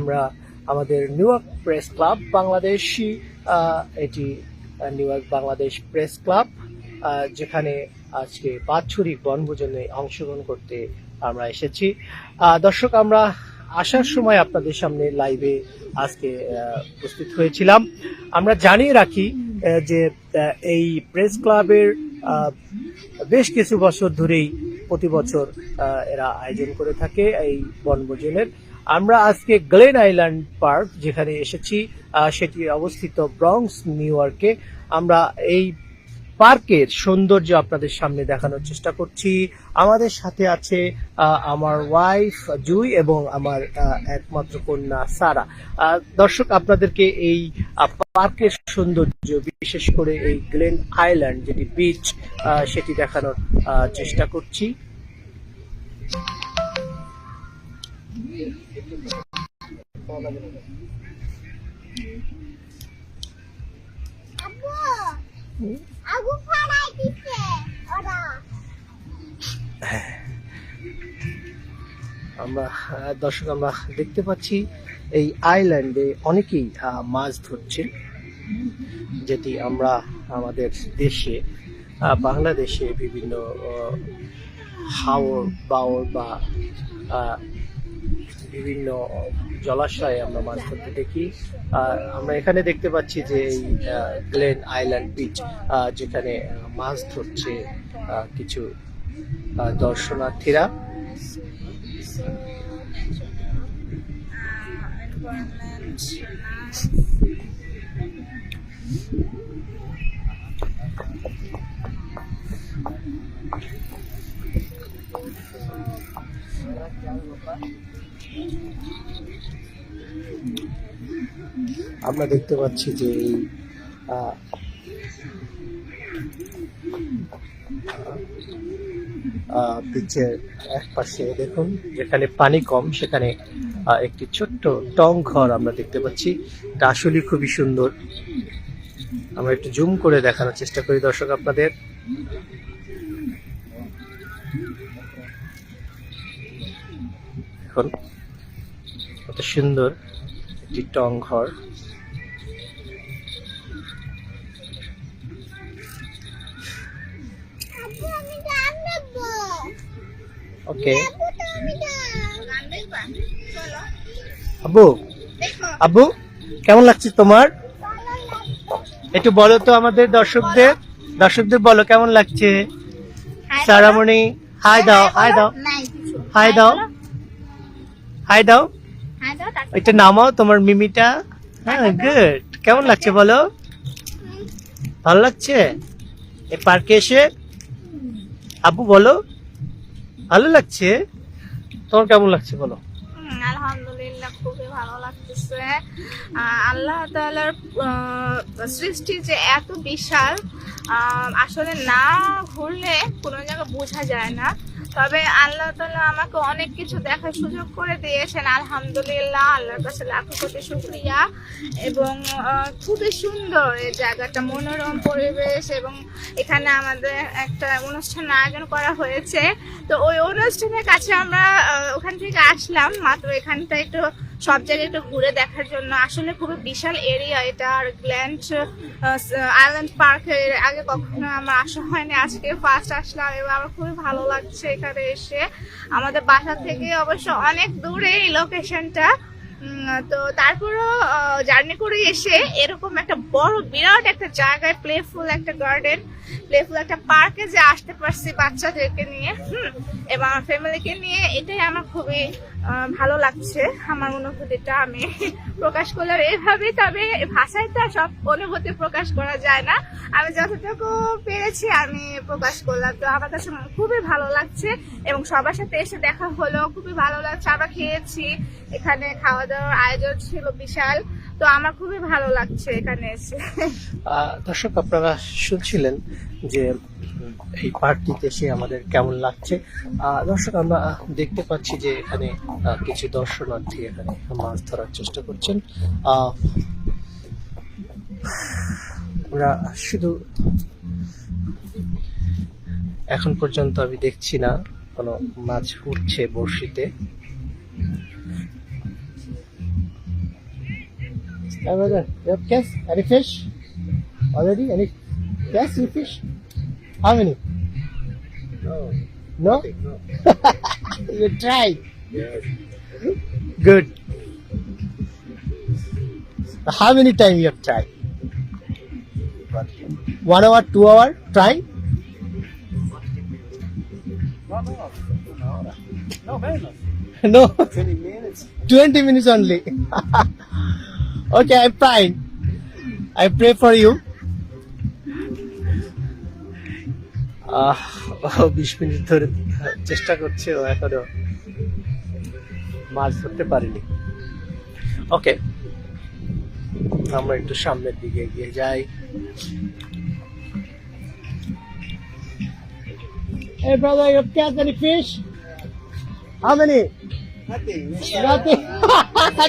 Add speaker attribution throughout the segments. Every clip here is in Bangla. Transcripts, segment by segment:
Speaker 1: আমরা আমাদের New York press club Bangladeshi এটি New York Bangladesh press club যেখানে আজকে বাৎসরিক বনভোজনে অংশগ্রহণ করতে আমরা এসেছি। দর্শক, আমরা আসার সময় আপনাদের সামনে লাইভে আজকে উপস্থিত হয়েছিলাম। আমরা জানিয়ে রাখি যে এই প্রেস ক্লাবের বেশ কিছু বছর ধরেই প্রতি বছর এরা আয়োজন করে থাকে এই বনভোজনের। আমরা আজকে গ্লেন আইল্যান্ড পার্ক যেখানে এসেছি সেটি অবস্থিত ব্রঙ্কস নিউ ইয়র্কে। আমরা এই পার্কের সৌন্দর্য আপনাদের সামনে দেখানোর চেষ্টা করছি। আমাদের সাথে আছে আমার ওয়াইফ জুই এবং আমার একমাত্র কন্যা, সারা। দর্শক, আপনাদেরকে এই পার্কের সৌন্দর্য, বিশেষ করে এই গ্লেন আইল্যান্ড, যেটি বিচ সেটি দেখানোর চেষ্টা করছি। আমরা দর্শক, আমরা দেখতে পাচ্ছি এই আইল্যান্ডে অনেকেই মাছ ধরছে, যেটি আমরা আমাদের দেশে বাংলাদেশে বিভিন্ন হাওর, বাওর বা বিভিন্ন জলাশয়ে আমরা মাছ ধরতে দেখি। আর আমরা এখানে দেখতে পাচ্ছি যে এই গ্লেন আইল্যান্ড বিচ যেখানে মাছ ধরছে কিছু দর্শনার্থীরা। আমরা দেখতে পাচ্ছি যে এই বিচের এক পাশে দেখুন, যেখানে পানি কম, সেখানে একটি ছোট্ট টং ঘর আমরা দেখতে পাচ্ছি। এটা আসলে খুবই সুন্দর। আমরা একটু জুম করে দেখানোর চেষ্টা করি দর্শক আপনাদের। দেখুন কত সুন্দর একটি টং ঘর। ওকে।
Speaker 2: চলো।
Speaker 1: আব্বু কেমন লাগছে তোমার? একটু বলো তো আমাদের দর্শকদের। দর্শকদের বলো কেমন লাগছে? সারামণি হাই দাও হাই দাও। হাই দাও। হাই দাও। এটা নামাও তোমার মিমিটা। হ্যাঁ গুড কেমন লাগছে বলো? ভালো লাগছে? এই পার্কে এসে? আব্বু বলো। ভালো লাগছে? তোমার কেমন লাগছে বলো?
Speaker 3: আলহামদুলিল্লাহ খুবই ভালো লাগতেছে। আল্লাহ তাআলার সৃষ্টি যে এত বিশাল আসলে না ঘুরলে কোনো জায়গা বোঝা যায় না। তবে আল্লাহ তালা আমাকে অনেক কিছু দেখার সুযোগ করে দিয়েছেন। আলহামদুলিল্লাহ, আল্লাহর কাছে লাখো কোটি শুক্রিয়া। এবং খুবই সুন্দর এই জায়গাটা, মনোরম পরিবেশ এবং এখানে আমাদের একটা অনুষ্ঠান আয়োজন করা হয়েছে। তো ওই অনুষ্ঠানের কাছে আমরা ওখান থেকে আসলাম, মাত্র এখানটা একটু সব জায়গায় একটু ঘুরে দেখার জন্য। আসলে খুবই বিশাল এরিয়া এটা, আর গ্ল্যান্ড আইল্যান্ড পার্কের আগে কখনো আমার আসা হয়নি। আজকে ফার্স্ট আসলাম এবং আমার খুবই ভালো লাগছে এখানে এসে। আমাদের বাসা থেকে অবশ্য অনেক দূরে এই লোকেশনটা তো তারপরও জার্নি করে এসে এরকম একটা বড় বিরাট একটা জায়গায় প্লেফুল একটা গার্ডেন প্লেফুল একটা পার্কে যে আসতে পারছি বাচ্চাদেরকে নিয়ে। হুম, এবং আমার ফ্যামিলিকে নিয়ে এটাই আমার খুবই ভালো লাগছে। আমার অনুভূতিটা আমি প্রকাশ করলাম এভাবে, তবে ভাষায় তো সব অনুভূতি প্রকাশ করা যায় না। আমি যতটুকু পেরেছি আমি প্রকাশ করলাম। তো আমার কাছে খুবই ভালো লাগছে এবং সবার সাথে এসে দেখা হলো, খুবই ভালো লাগছে। আমরা খেয়েছি, এখানে খাওয়া দাওয়ার আয়োজন ছিল বিশাল। তো আমার খুবই ভালো লাগছে এখানে এসে।
Speaker 1: দর্শক, আপনারা শুনছিলেন যে এই পার্কটিতে এসে আমাদের কেমন লাগছে দর্শক আমরা দেখতে পাচ্ছি যে এখানে কিছু দর্শনার্থী এখানে মাছ ধরার চেষ্টা করছেন শুধু এখন পর্যন্ত আমি দেখছি না কোনো মাছ উঠছে বড়শিতে Hey, brother, you have catch? Any fish? Already? Any? Any fish? How many?
Speaker 4: No,
Speaker 1: No?
Speaker 4: no.
Speaker 1: you tried.
Speaker 4: Yes.
Speaker 1: Good. How many time you have tried? One hour, two hour trying?
Speaker 4: no, no, no, no, menos.
Speaker 1: No,
Speaker 4: 20 minutes.
Speaker 1: 20 minutes only. okay, I'm fine. I pray for you. বিশ মিনিট ধরে চেষ্টা করছে ও এখনও মাছ ধরতে পারিনি ওকে আমরা একটু সামনের দিকে এগিয়ে যাই Hey brother, you catch any fish? How many?
Speaker 4: Nothing.
Speaker 1: Nothing.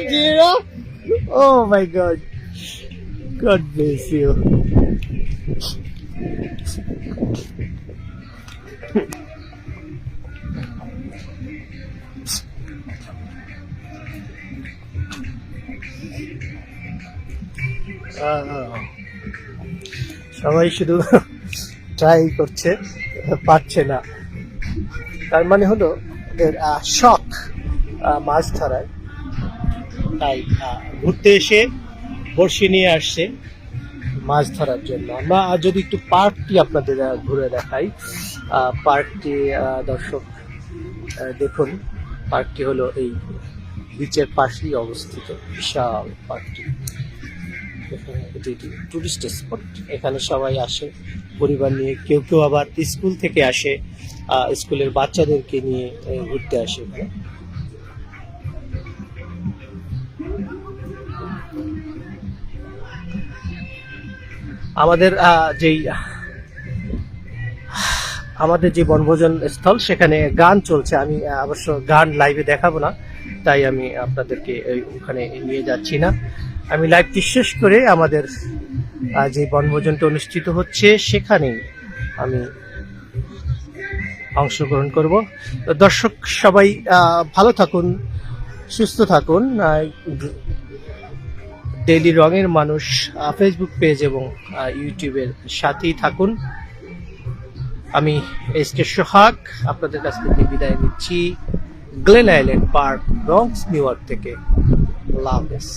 Speaker 1: Zero. Oh my God. God bless you. সবাই শুধু ট্রাই করছে পারছে না। তার মানে হলো আহ, শখ মাছ ধরায় তাই ঘুরতে এসে বড়শি নিয়ে আসছে। মাছ ধরার জন্য। আমরা আজ যদি একটু পার্কটি আপনাদের ঘুরে দেখাই। পার্কটি দর্শক দেখুন, পার্কটি হলো এই বিচের পাশেই অবস্থিত বিশাল পার্কটি। এটি একটি টুরিস্ট স্পট এখানে সবাই আসে, পরিবার নিয়ে, কেউ কেউ আবার স্কুল থেকে আসে। স্কুলের বাচ্চাদেরকে নিয়ে ঘুরতে আসে এখানে। আমাদের যেই, আমাদের যে বনভোজন স্থল, সেখানে গান চলছে। আমি অবশ্য গান লাইভে দেখাবো না, তাই আমি আপনাদেরকে ওখানে নিয়ে যাচ্ছি না। আমি লাইভটি শেষ করে আমাদের যে বনভোজনটা অনুষ্ঠিত হচ্ছে, সেখানেই আমি অংশগ্রহণ করব। দর্শক সবাই ভালো থাকুন, সুস্থ থাকুন ডেইলি রঙের মানুষ ফেসবুক পেজ এবং ইউটিউবের সাথেই থাকুন। আমি এস কে সোহাগ, আপনাদের কাছ থেকে বিদায় নিচ্ছি। Glen Island Park Bronx New York থেকে। লাভেস